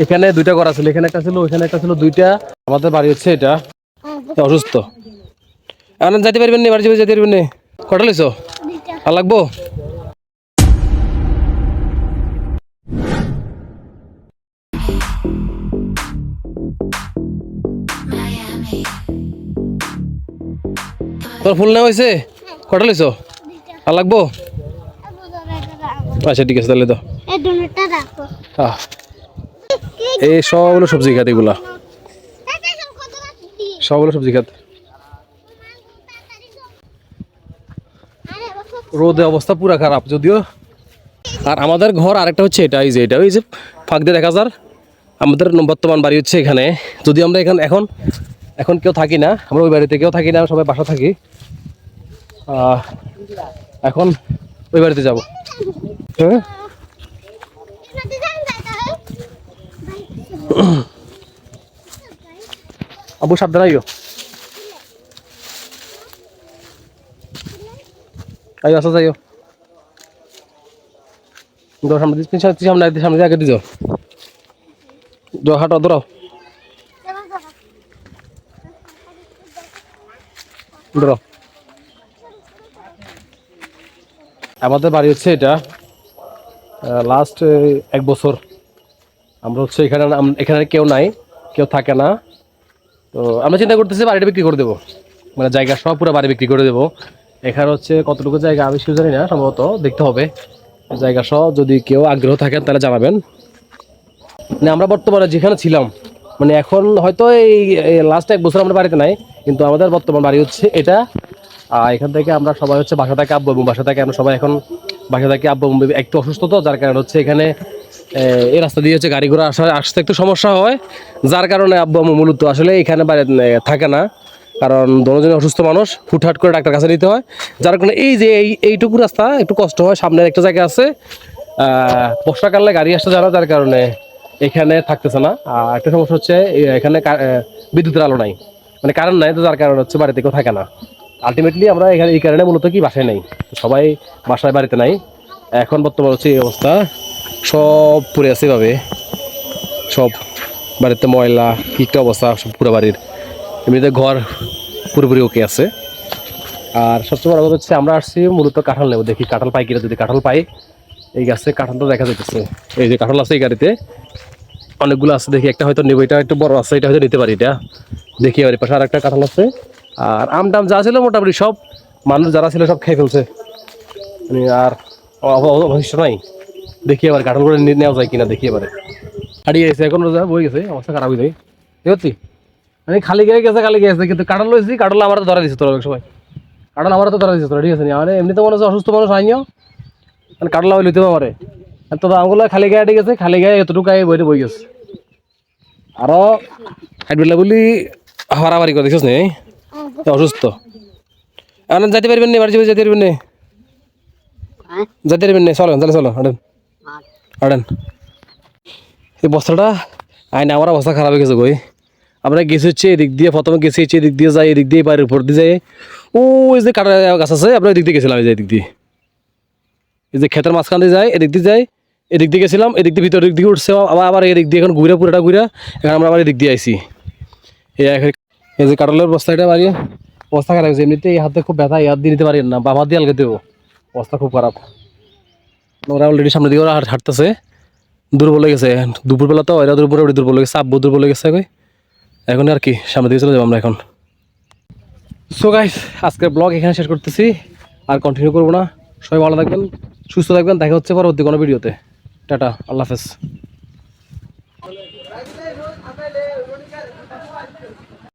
এখানে দুইটা ঘর ছিল এখানে একটা ছিল ওইখানে একটা ছিল দুইটা। আমাদের বাড়ি হচ্ছে এটা। অসুস্থ। এখন যাইতে পারবেন না বাড়ি যেতে পারবেন না? কটা লইছো? আর লাগবো? তোর ফুল নেওয়া হয়েছে? কটা লইছো? আর লাগবো? আচ্ছা ঠিক আছে তাহলে তো এই সবগুলো সবজি খাত এগুলা। সবগুলো সবজি খাত। রোদে অবস্থা পুরা খারাপ যদিও। আর আমাদের ঘর আরেকটা হচ্ছে এটা, এই যে এটা ওই যে ফাঁক দিয়ে দেখা যার। আমাদের বর্তমান বাড়ি হচ্ছে এখানে। যদি আমরা এখানে এখন এখন কেউ থাকি না, আমরা ওই বাড়িতে কেউ থাকি না সবাই বাসা থাকি। এখন ওই বাড়িতে যাব। হ্যাঁ? আবু সাবধান আইও। আইও আসা যাইও দাও সামনে দিস পিছনে সামনে সামনে আগে যাও। যাও হাঁটো দৌড়াও। দৌড়াও। আমাদের বাড়ি হচ্ছে এটা লাস্ট এক বছর। আমরা হচ্ছে এখানে এখানে কেউ নাই, কেউ থাকে না। তো আমরা চিন্তা করতেছি বাড়িটা বিক্রি করে দেবো। মানে জায়গা সব পুরো বাড়ি বিক্রি করে দেবো। এখানে হচ্ছে কতটুকু জায়গা আমি সেও জানি না, সম্ভবত দেখতে হবে। জায়গা সহ যদি কেউ আগ্রহ থাকেন তাহলে জানাবেন। মানে আমরা বর্তমানে যেখানে ছিলাম মানে এখন হয়তো এই লাস্ট এক বছর আমরা বাড়িতে নাই, কিন্তু আমাদের বর্তমান বাড়ি হচ্ছে এটা। আর এখান থেকে আমরা সবাই হচ্ছে বাসা থেকে আব্বু আব্বু বাসা থেকে আমরা সবাই এখন বাসা থেকে আব্বু একটু অসুস্থ তো, যার কারণে হচ্ছে এখানে এই রাস্তা দিয়ে হচ্ছে গাড়ি ঘোড়া আসা আসতে একটু সমস্যা হয়। যার কারণে আব্বু, আম্মু মূলত আসলে এখানে বাইরে থাকে না। কারণ দুজনে অসুস্থ মানুষ, হুটহাট করে ডাক্তার কাছে নিতে হয়। যার কারণে এই যে এই এইটুকু রাস্তা, একটু কষ্ট হয়, সামনের একটা জায়গা আছে। বর্ষাকালে গাড়ি আসতে জানা, যার কারণে এখানে থাকতেছে না। আর একটা সমস্যা হচ্ছে এখানে বিদ্যুতের আলো নাই। মানে কারেন্ট নাই, তো যার কারণে হচ্ছে বাড়িতে কেউ থাকে না। আলটিমেটলি আমরা এখানে এই কারণে মূলত কি, বাসায় নেই। সবাই বাসায় বাড়িতে নাই। এখন বর্তমান হচ্ছে এই অবস্থা। সব পড়ে আছে এভাবে। সব বাড়িতে ময়লা একটা অবস্থা, সব পুরো বাড়ির। এমনিতে ঘর পুরোপুরি ওকে আছে। আর সবচেয়ে বড় কথা হচ্ছে আমরা আসছি মূলত কাঁঠাল নেব। দেখি কাঁঠাল পাই কিনা, যদি কাঁঠাল পাই, এই গাছে কাঁঠালটা দেখা যাচ্ছে এই যে কাঁঠাল আছে এই গাড়িতে। অনেকগুলো আছে, দেখি একটা হয়তো নেব, এটা একটু বড় আছে, এটা হয়তো নিতে পারি এটা। দেখি এবার পাশে আর একটা কাঁঠাল আছে। আর আম টাম যা ছিল মোটামুটি সব মানুষ যারা ছিল সব খেয়ে ফেলছে। মানে আর অব- অব- অবশিষ্ট নাই। দেখি এবার কাঁঠাল করে নিয়ে নেওয়া যায় কিনা দেখি এবারে। হারিয়ে গেছে এখন রোজা বই গেছে অবস্থা খারাপ হয়ে যায় সত্যি মানে খালি গিয়ে গেছে খালি গেছে কিন্তু কাঁঠাল লইছি কাঁঠাল আমার তো ধরা দিচ্ছে তোরা সবাই কাঁঠাল আমার তো ধরা দিচ্ছে তোরা ঠিক আছে মানে এমনিতে মনে হচ্ছে অসুস্থ মানুষ আইনিও মানে কাঁঠাল লইতে আমারে তো আমগুলো খালি গায়ে আটে গেছে খালি গায়ে এতটুকু গায়ে বইতে বই গেছে। আরও হাইটবেলা বলি হারাবারি করে দেখিস নি? অসুস্থ। এখন যাইতে পারবেন না বাড়ি যাবে যেতে পারবেন না? যেতে পারবেন না? চলো তাহলে চলো হাঁটেন। হাঁটেন এই বস্তাটা আইনে আমার অবস্থা খারাপ হয়ে গেছে গই। আমরা গেছি হচ্ছে এদিক দিয়ে, প্রথমে গেছি হচ্ছে এদিক দিয়ে যাই এদিক দিয়ে বাড়ির উপর দিয়ে যাই ও, এই যে কাটা গাছ আছে আমরা এদিক দিয়ে গেছিলাম, এই যে এদিক দিয়ে। এই যে ক্ষেতের মাঝখান দিয়ে যাই এদিক দিয়ে যাই এদিক দিয়ে গেছিলাম, এদিক দিয়ে ভিতর দিক দিয়ে উঠছে, আবার আবার এদিক দিয়ে এখন ঘুরে, পুরোটা ঘুরে, এখন আমরা আবার এদিক দিয়ে আইছি। এই এই যে কাটলের বস্তাটা বাড়িয়ে, অবস্থা খারাপ হয়েছে। এমনিতে এই হাতে খুব ব্যথা, এই হাত দিয়ে নিতে পারি না বাবা দিয়ে আলগে দেবো। অবস্থা খুব খারাপ। ওরা অলরেডি সামনে দিকে ওরা হাঁটতেছে। দুর্বল হয়ে গেছে। দুপুরবেলা তো এরা দুর্বল ওটা দুর্বল হয়ে গেছে, আব্বু দুর্বল হয়ে গেছে এখন আর কি সামনে দিকে চলে যাব আমরা এখন। সো গাইস আজকের ব্লগ এখানে শেষ করতেছি। আর কন্টিনিউ করব না। সবাই ভালো থাকবেন, সুস্থ থাকবেন। দেখা হচ্ছে পরবর্তী কোনো ভিডিওতে টাটা, আল্লাহ হাফেজ।